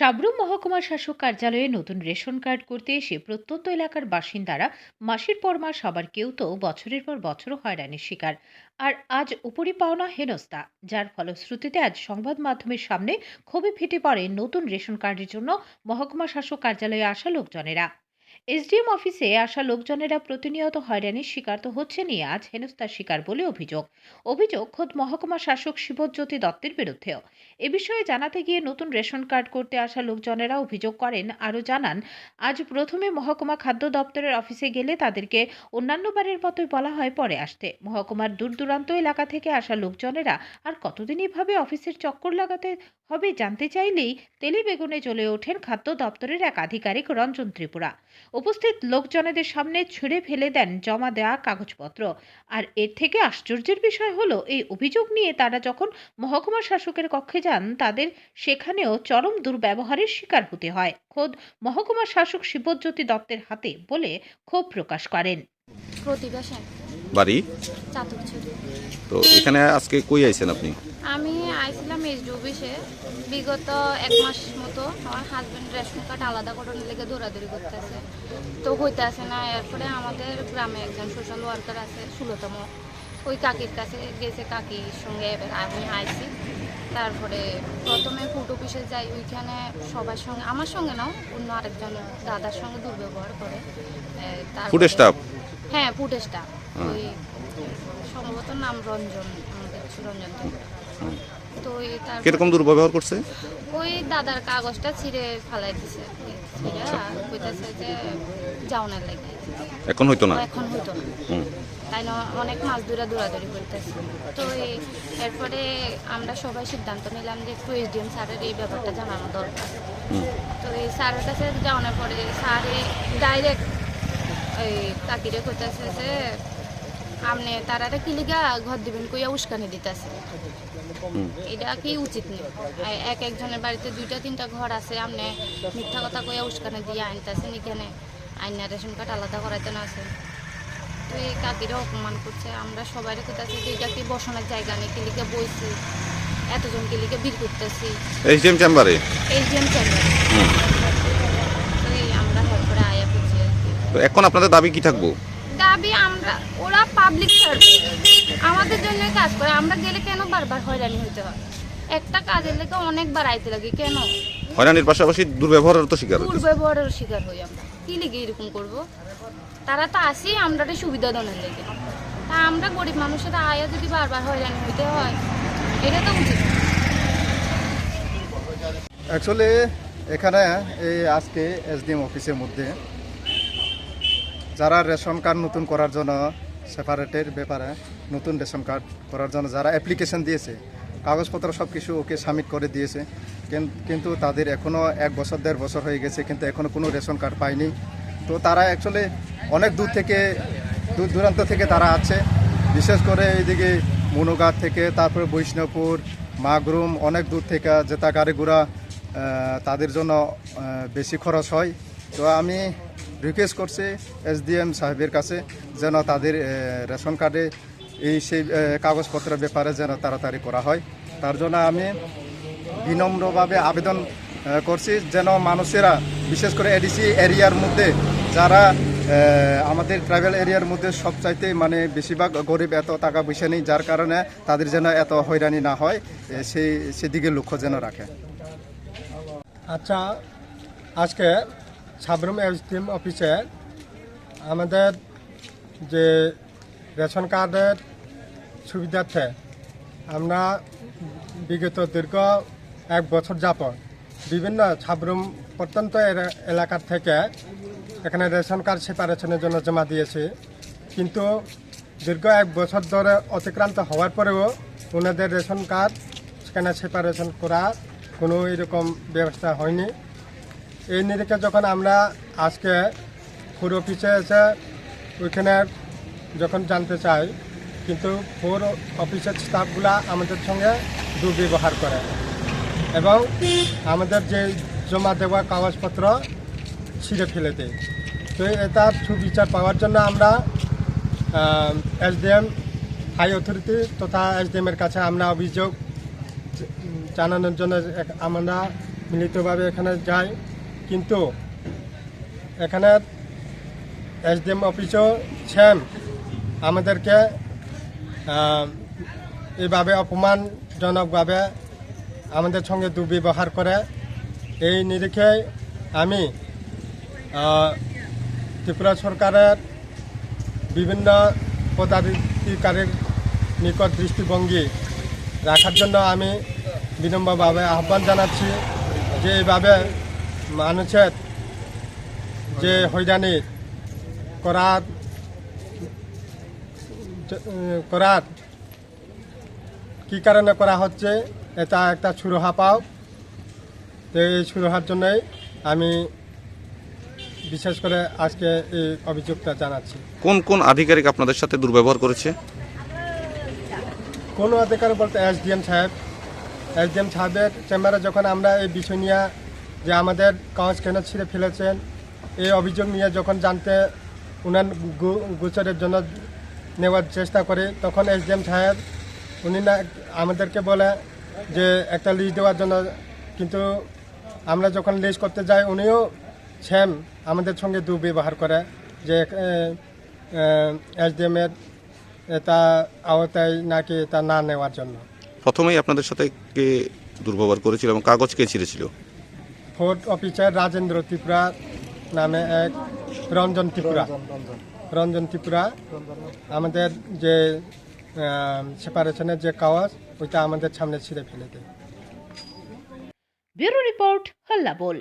সাবরুম মহকুমা শাসক কার্যালয়ে নতুন রেশন কার্ড করতে এসে প্রত্যন্ত এলাকার বাসিন্দারা মাসের পর মাস সবার কেউ তো বছরের পর বছর হয়রানির শিকার। আর আজ উপরি পাওনা হেনস্তা যার ফলশ্রুতিতে আজ সংবাদ মাধ্যমের সামনে ক্ষোভে ফেটে পড়ে নতুন রেশন কার্ডের জন্য মহকুমা শাসক কার্যালয়ে আসা লোকজনেরা। এসডিএম অফিসে আসা লোকজনেরা প্রতিনিয়ত হয়রানির শিকার তো হচ্ছে হচ্ছেনই, আজ হেনস্তার শিকার বলে অভিযোগ। অভিযোগ, খোদ মহকুমা শাসক শিবজ্যোতি দত্তের বিরুদ্ধেও। এ বিষয়ে জানাতে গিয়ে নতুন রেশন কার্ড করতে আসা লোকজনেরা অভিযোগ করেন, আরও জানান, আজ প্রথমে মহকুমা খাদ্য দপ্তরের অফিসে গেলে তাদেরকে অন্যান্য বারের মতোই বলা হয় পরে আসতে। মহকুমার দূর দূরান্ত এলাকা থেকে আসা লোকজনেরা আর কতদিন এভাবে অফিসের চক্কর লাগাতে হবে জানতে চাইলেই তেলে বেগুনে জ্বলে ওঠেন খাদ্য দপ্তরের এক আধিকারিক রঞ্জন ত্রিপুরা। উপস্থিত লোকজনেদের সামনে ছুঁড়ে ফেলে দেন জমা দেওয়া কাগজপত্র। আর এর থেকে আশ্চর্যের বিষয় হলো, এই অভিযোগ নিয়ে তারা যখন মহকুমা শাসকের কক্ষে যান, তাদের সেখানেও চরম দুর্ব্যবহারের শিকার হতে হয়। খোদ মহকুমা শাসক শিবজ্যোতি দত্তের হাতে বলে ক্ষোভ প্রকাশ করেন। প্রতিভা সেন বাড়ি? তো এখানে আজকে কই আইছেন আপনি? আমি আইছিলাম অফিসে বিগত এক মাস মতো আমার হাজব্যান্ড রেশন কার্ড আলাদা করানোর লেগে দৌড়াদৌড়ি করতেছে। তো হইতে আসে না এরপরে আমাদের গ্রামে একজন সোশ্যাল ওয়ার্কার আছে ষোলোতম। ওই কাকির কাছে গেছে কাকির সঙ্গে এবার আমি আইছি। তারপরে প্রথমে ফুড অফিসে যাই ওইখানে সবার সঙ্গে আমার সঙ্গে নাও অন্য আরেকজন দাদার সঙ্গে দুর্ব্যবহার করে। ফুড স্টাফ হ্যাঁ ফুড স্টাফ ওই সম্ভবত নাম রঞ্জন আমাদের সুরঞ্জন তো। কীরকম দুর্ব্যবহার করছে? ওই দাদার কাগজটা ছিঁড়ে ফালাই দিছে। আর কইতাছে যে যাওনার লাগে। এখন হইতো না? এখন হইতো না। তাই না অনেক মাছ দূরা দৌড়াদৌড়ি করতেছে। তো এই- এরপরে আমরা সবাই সিদ্ধান্ত নিলাম যে একটু এসডিএম স্যারের এই ব্যাপারটা জানানো দরকার। তো এই স্যারের কাছে যাওয়ানোর পরে স্যারে ডাইরেক্ট এই কাকিরে কইতাছে যে আপনি তারারে কি লিগা ঘর দিবেন কইয়া উস্কানি দিতেছে। এটা কি উচিত নেই এক একজনের বাড়িতে দুইটা তিনটা ঘর আছে আপনি মিথ্যা কথা কইয়া উস্কানি দিয়ে আনতেছেন এখানে আইনা রেশন কার্ড আলাদা করাইতে না আছে। তো এই কাকিরা অপমান করছে আমরা সবাই কইতাছি যে এটা কি বসানোর জায়গা নেই কিলিকে বইছি এতজন কিলিকে ভিড় করতেছি। এইচডিএম চেম্বারে? এই জি এম চ্যানেল হুম। তো এই আমরা হেল্প করে আয়া করছি তো এখন আপনাদের দাবি কি থাকব? দাবি আমরা ওরা পাবলিক সার্ভিস আমাদের জন্য কাজ করে আমরা গেলে কেন বারবার হয়রানি হতে হয়? একটা কাজের লেগে অনেকবার আইতে লাগে কেন? হয়রানির পাশাপাশি দুর্ব্যবহারের তো শিকার দুর্ব্যবহারের শিকার হই আমরা। কি লিগে এরকম করব? তারা তো আসি আমরা সুবিধা দানের লেগে। তা আমরা গরিব মানুষের আয়া যদি বারবার হয়রানি হইতে হয় এটা তো উচিত। না। অ্যাকচুয়ালি এখানে এই আজকে এসডিএম অফিসের মধ্যে যারা রেশন কার্ড নতুন করার জন্য সেপারেটের ব্যাপারে নতুন রেশন কার্ড করার জন্য যারা অ্যাপ্লিকেশন দিয়েছে, কাগজপত্র সব কিছু ওকে সাবমিট করে দিয়েছে। কিন- কিন্তু তাদের এখনও এক বছর, দেড় বছর হয়ে গেছে, কিন্তু এখনও কোনো রেশন কার্ড পায়নি। তো তারা অ্যাকচুয়ালি অনেক দূর থেকে, দূর দূরান্ত থেকে তারা আছে। বিশেষ করে এইদিকে মনুঘাট থেকে, তারপরে বৈষ্ণবপুর, মাগরুম, অনেক দূর থেকে যেটা গাড়িগুড়া তাদের জন্য বেশি খরচ হয়। তো আমি রিকোয়েস্ট করছি এসডিএম সাহেবের কাছে যেন তাদের রেশন কার্ডে এই সেই কাগজপত্রের ব্যাপারে যেন তাড়াতাড়ি করা হয়। তার জন্য আমি বিনম্রভাবে আবেদন করছি যেন মানুষেরা, বিশেষ করে এডিসি এরিয়ার মধ্যে যারা আমাদের ট্রাইবেল এরিয়ার মধ্যে সবচাইতে মানে বেশিরভাগ গরিব এত টাকা পয়সা নেই, যার কারণে তাদের যেন এত হয়রানি না হয় সেই, সেদিকে লক্ষ্য যেন রাখে। আচ্ছা আজকে সাবরুম এসডিএম অফিসে আমাদের যে রেশন কার্ডের সুবিধার্থে আমরা বিগত দীর্ঘ এক বছর যাপন বিভিন্ন সাবরুম প্রত্যন্ত এলাকার থেকে এখানে রেশন কার্ড সেপারেশনের জন্য জমা দিয়েছি। কিন্তু দীর্ঘ এক বছর ধরে অতিক্রান্ত হওয়ার পরেও ওনাদের রেশন কার্ড সেখানে সেপারেশন করা কোনো এরকম ব্যবস্থা হয়নি। এই নিরিখে যখন আমরা আজকে ফুড অফিসে এসে ওইখানে যখন জানতে চাই, কিন্তু ফুড অফিসের স্টাফগুলা আমাদের সঙ্গে দুর্ব্যবহার করে। এবং আমাদের যে জমা দেওয়া কাগজপত্র ছিঁড়ে ফেলে দেয়। তো এটার সুবিচার পাওয়ার জন্য আমরা এসডিএম, হাই অথরিটি তথা এসডিএমের কাছে আমরা অভিযোগ জানানোর জন্য আমরা মিলিতভাবে এখানে যাই। কিন্তু এখানে এসডিএম অফিসও সেম আমাদেরকে এইভাবে অপমানজনকভাবে আমাদের সঙ্গে দুর্ব্যবহার করে। এই নিরিখে আমি ত্রিপুরা সরকারের বিভিন্ন পদাধিকারীর নিকট দৃষ্টিভঙ্গি রাখার জন্য আমি বিনম্রভাবে আহ্বান জানাচ্ছি যে এইভাবে মানুষের যে হয়রানি করার করার কী কারণে করা হচ্ছে এটা একটা সুরহা পাও। তো এই সুরহার জন্যই আমি বিশেষ করে আজকে এই অভিযোগটা জানাচ্ছি। কোন কোন আধিকারিক আপনাদের সাথে দুর্ব্যবহার করেছে? কোনো অধিকার বলতে এসডিএম সাহেব। এসডিএম সাহেবের চেম্বারে যখন আমরা এই বিষয় নিয়ে যে আমাদের কাগজ কেন ছিঁড়ে ফেলেছেন? এই অভিযোগ নিয়ে যখন জানতে উনার গোচরের জন্য নেওয়ার চেষ্টা করি, তখন এস ডি এম সাহেব, উনি না আমাদেরকে বলে যে একটা লিস্ট দেওয়ার জন্য, কিন্তু আমরা যখন লিস্ট করতে যাই, উনিও সেম আমাদের সঙ্গে দুর্ব্যবহার করে যে এসডিএমের এটা আওতায় নাকি তা না নেওয়ার জন্য। প্রথমেই আপনাদের সাথে কে দুর্ব্যবহার করেছিল এবং কাগজ কে ছিঁড়েছিল? ফোর্ট অফিসার রাজেন্দ্র ত্রিপুরা নামে এক রঞ্জন ত্রিপুরা। রঞ্জন ত্রিপুরা আমাদের যে সেপারেশনের যে কাওয়াজ ওইটা আমাদের সামনে ছিঁড়ে ফেলে দেয়। ব্যুরো রিপোর্ট হল্লা বল